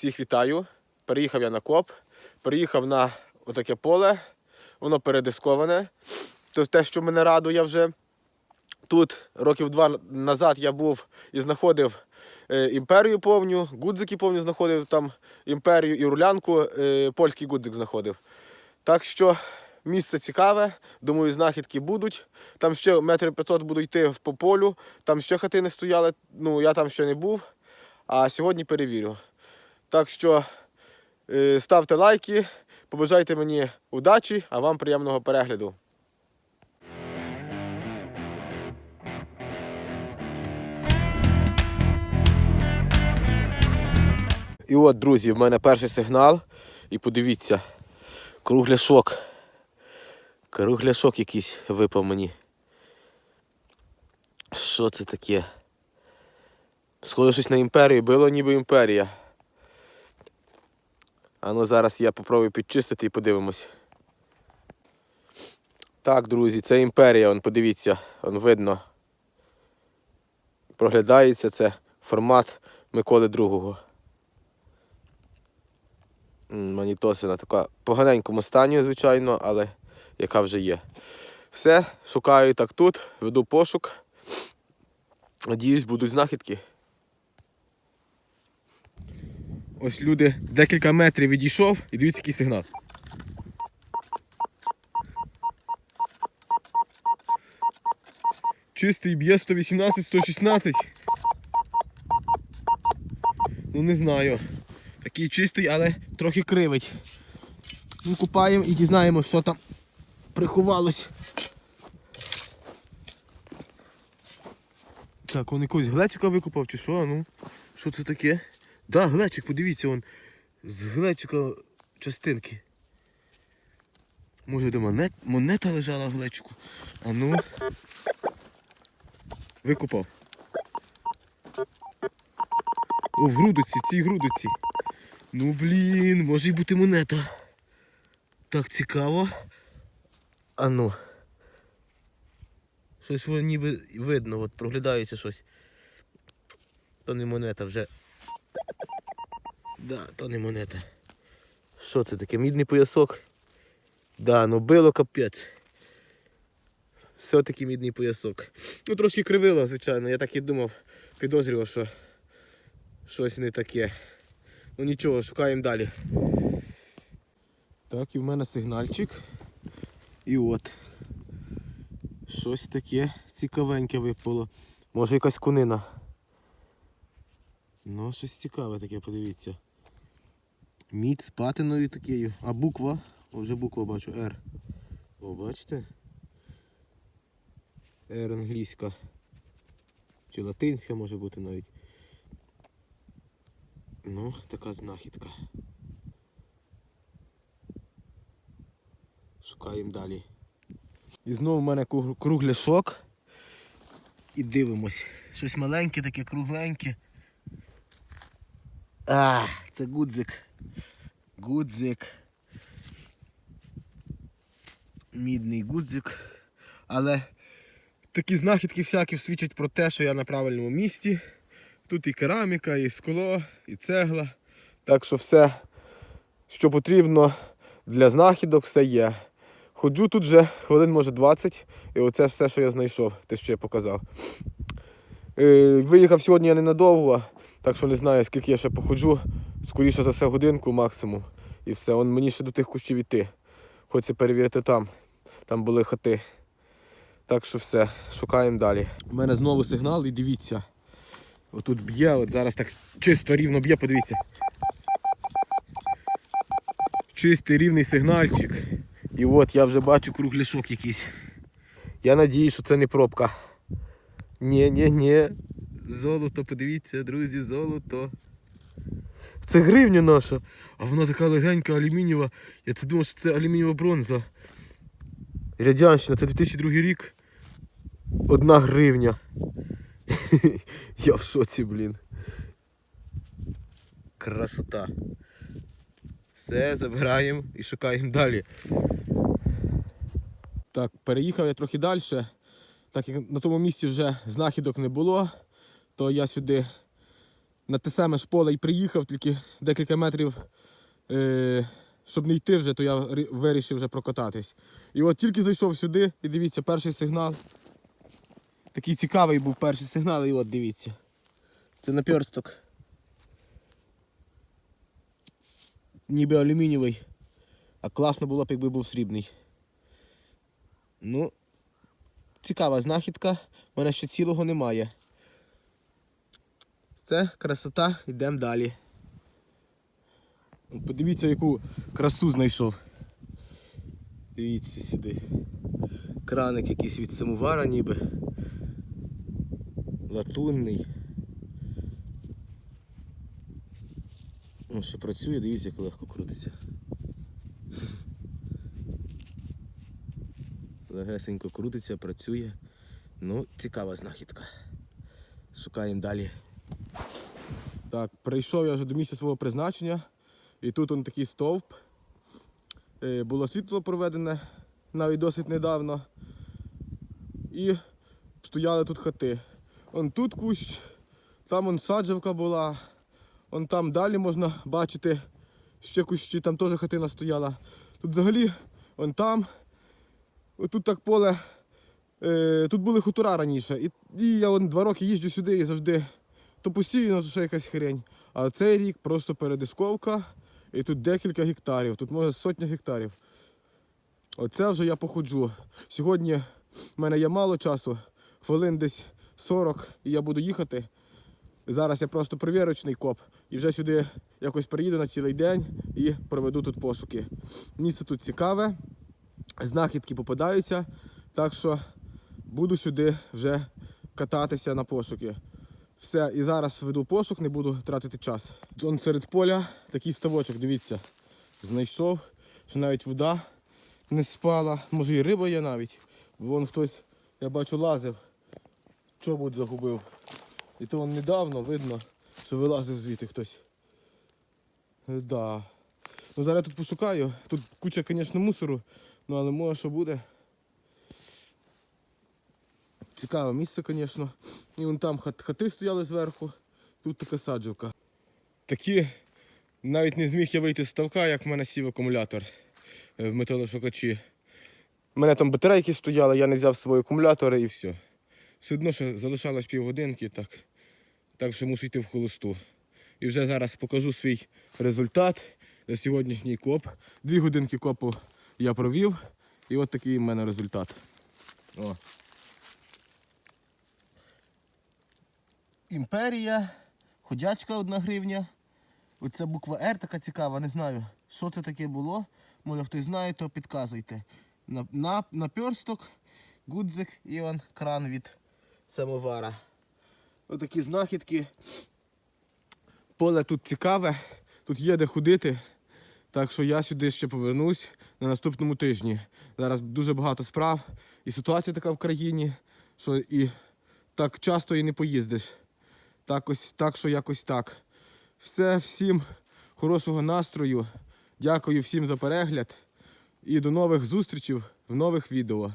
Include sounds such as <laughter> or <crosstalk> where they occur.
Всіх вітаю. Переїхав я на коп, переїхав на отаке поле, воно передисковане. То те, що мене радує вже. Тут років два назад я був і знаходив е, імперію повню, гудзики повню знаходив там імперію і рулянку, е, польський гудзик знаходив. Так що місце цікаве, думаю, знахідки будуть. Там ще метрів 500 буду йти по полю, там ще хатини стояли, ну я там ще не був, а сьогодні перевірю. Так що е, ставте лайки, побажайте мені удачі, а вам приємного перегляду. І от, друзі, в мене перший сигнал. І подивіться, кругляшок. Кругляшок якийсь випав мені. Що це таке? Схоже щось на імперію, було ніби імперія. А ну зараз я попробую підчистити і подивимось. Так, друзі, це імперія, он, подивіться, он видно. Проглядається це формат Миколи II. Манітосина така в поганенькому стані, звичайно, але яка вже є. Все, шукаю так тут, веду пошук. Надіюсь, будуть знахідки. Ось люди декілька метрів відійшов і дивіться, який сигнал. Чистий б'є 118-116. Ну не знаю. Такий чистий, але трохи кривить. Ну, купаємо і дізнаємося, що там приховалось. Так, он якогось глечика викупав чи що, ну? Що це таке? Да, глечик, подивіться, он з глечика частинки. Може де монет, монета лежала в глечику. А ну. Викупав. О, в грудиці, цій грудиці. Ну блін, може й бути монета. Так цікаво. А ну. Щось воно ніби видно, от проглядається щось. То не монета вже. Да, то не монета. Що це таке? Мідний поясок? Да, ну било капець. Все-таки мідний поясок. Ну трошки кривило, звичайно. Я так і думав, підозрював, що щось не таке. Ну нічого, шукаємо далі. Так, і в мене сигнальчик. І от. Щось таке цікавеньке випало. Може якась кунина. Ну, щось цікаве таке, подивіться. Мідь з патиною такою. А буква? О, вже буква бачу, R. О, бачите? R англійська. Чи латинська може бути навіть. Ну, така знахідка. Шукаємо далі. І знову в мене круг- кругляшок. І дивимось. Щось маленьке, таке кругленьке. А, це гудзик. Гудзик. Мідний гудзик. Але такі знахідки всякі свідчать про те, що я на правильному місці. Тут і кераміка, і скло, і цегла. Так що все, що потрібно для знахідок, все є. Ходжу тут вже хвилин, може 20, і оце все, що я знайшов, те, що я показав. Е, виїхав сьогодні я ненадовго, так що не знаю, скільки я ще походжу. Скоріше за все годинку максимум. І все. Он мені ще до тих кущів іти. Хочеться перевірити там. Там були хати. Так що все, шукаємо далі. У мене знову сигнал і дивіться. Отут б'є, от зараз так чисто рівно б'є, подивіться. Чистий рівний сигнальчик. І от я вже бачу кругляшок якийсь. Я надію, що це не пробка. Ні, ні, ні. Золото, подивіться, друзі, золото. Це гривня наша. А вона така легенька, алюмінієва. Я це думав, що це алюмінієва бронза. Радянщина, це 2002 рік. Одна гривня. <laughs> Я в шоці, блін. Красота. Все, забираємо і шукаємо далі. Так, переїхав я трохи далі. Так як на тому місці вже знахідок не було, то я сюди на те саме ж поле і приїхав, тільки декілька метрів, е, щоб не йти вже, то я вирішив вже прокататись. І от тільки зайшов сюди, і дивіться, перший сигнал. Такий цікавий був перший сигнал, і от дивіться. Це наперсток. Ніби алюмінієвий. А класно було б, якби був срібний. Ну, цікава знахідка. У мене ще цілого немає. Це красота, йдемо далі. Подивіться, яку красу знайшов. Дивіться сюди. Краник якийсь від самовара ніби. Латунний. Ну, ще працює, дивіться, як легко крутиться. Легесенько крутиться, працює. Ну, цікава знахідка. Шукаємо далі. Так, прийшов я вже до місця свого призначення. І тут он такий стовп. Е, Було світло проведене навіть досить недавно. І стояли тут хати. Он тут кущ, там он саджавка була. Он там далі можна бачити ще кущі, там теж хатина стояла. Тут взагалі, он там, тут так поле. Е, тут були хутора раніше. І, я два роки їжджу сюди і завжди то посіяно, то ще якась хрень. А цей рік просто передисковка. І тут декілька гектарів, тут може сотня гектарів. Оце вже я походжу. Сьогодні в мене є мало часу, хвилин десь 40, і я буду їхати. Зараз я просто перевірочний коп і вже сюди якось приїду на цілий день і проведу тут пошуки. Місце тут цікаве, знахідки попадаються, так що буду сюди вже кататися на пошуки. Все, і зараз веду пошук, не буду тратити час. Вон серед поля такий ставочок, дивіться, знайшов, що навіть вода не спала, може і риба є навіть. Вон хтось, я бачу, лазив, чобут загубив. І то вон недавно видно, що вилазив звідти хтось. Да. Ну, зараз я тут пошукаю. Тут куча, звісно, мусору, ну але може що буде. Цікаве місце, звісно. І вон там хати стояли зверху, тут така саджавка. Такі навіть не зміг я вийти з ставка, як в мене сів акумулятор е, в металошукачі. У мене там батарейки стояли, я не взяв з собою акумулятори і все. Все одно, що залишалось півгодинки, так, так що мушу йти в холосту. І вже зараз покажу свій результат за сьогоднішній коп. Дві годинки копу я провів, і от такий в мене результат. О. Імперія, ходячка одна гривня. Оця буква Р така цікава, не знаю, що це таке було. Може хтось знає, то підказуйте. На, на, наперсток, гудзик і кран від самовара. Отакі знахідки. Поле тут цікаве, тут є де ходити. Так що я сюди ще повернусь на наступному тижні. Зараз дуже багато справ. І ситуація така в країні, що і так часто і не поїздиш. Так, ось, так що якось так. Все, всім хорошого настрою. Дякую всім за перегляд і до нових зустрічей в нових відео.